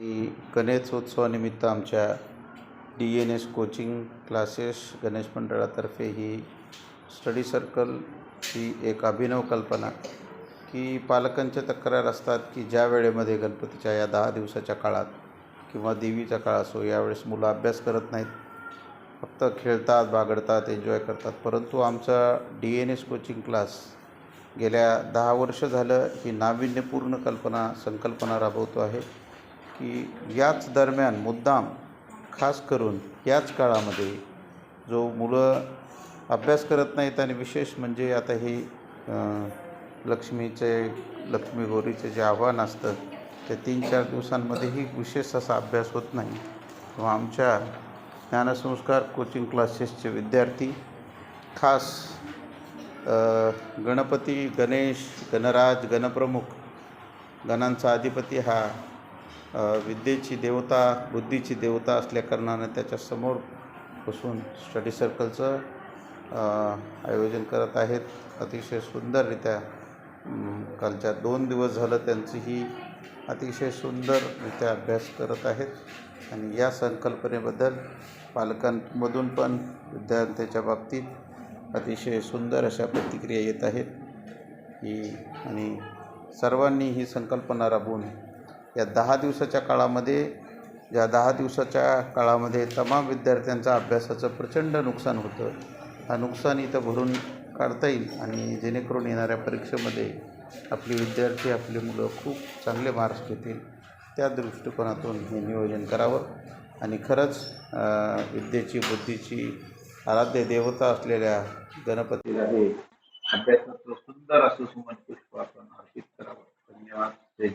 की गणेशोत्सवानिमित्त आमच्या D N S coaching classes Ganesh मंडळातर्फे ही स्टडी सर्कल ही एक अभिनव कल्पना की पालकांच्या तक्रार असतात की ज्या वेळेमध्ये गणपतीच्या या दहा दिवसाच्या काळात किंवा देवीचा काळ असो यावेळेस मुलं अभ्यास करत नाहीत. फक्त खेळतात बागडतात एन्जॉय करतात. परंतु आमचा D N S coaching class गेल्या दहा वर्ष झालं ही नाविन्यपूर्ण कल्पना संकल्पना राबवतो आहे. की याच दरम्यान मुद्दाम खास करून याच काळामध्ये जो मुलं अभ्यास करत नाहीत आणि विशेष म्हणजे आता हे लक्ष्मीचे लक्ष्मी गौरीचे जे आव्हान असतं ते तीन चार दिवसांमध्येही विशेष असा अभ्यास होत नाही. किंवा आमच्या ज्ञानसंस्कार कोचिंग क्लासेसचे विद्यार्थी खास गणपती गणेश गणराज गणप्रमुख गणांचा अधिपती हा विद्येची देवता बुद्धीची देवता असल्याकारणानं त्याच्यासमोर बसून स्टडी सर्कलचं आयोजन करत आहेत. अतिशय सुंदररित्या कालच्या दोन दिवस झालं त्यांची ही अतिशय सुंदररित्या अभ्यास करत आहेत. आणि या संकल्पनेबद्दल पालकांमधून पण विद्यार्थ्याच्या बाबतीत अतिशय सुंदर अशा प्रतिक्रिया येत आहेत. ही आणि सर्वांनी ही संकल्पना राबवून या दहा दिवसाच्या काळामध्ये या दहा दिवसाच्या काळामध्ये तमाम विद्यार्थ्यांचा अभ्यासाचं प्रचंड नुकसान होतं. हा नुकसान इथं भरून काढता येईल आणि जेणेकरून येणाऱ्या परीक्षेमध्ये आपली विद्यार्थी आपली मुलं खूप चांगले मार्क्स घेतील. त्या दृष्टिकोनातून हे नियोजन करावं आणि खरंच विद्येची बुद्धीची आराध्य देवता असलेल्या गणपतीला हे अभ्यासाचं सुंदर असं सुमन पुष्प आपण अर्पित करावं. धन्यवाद. जय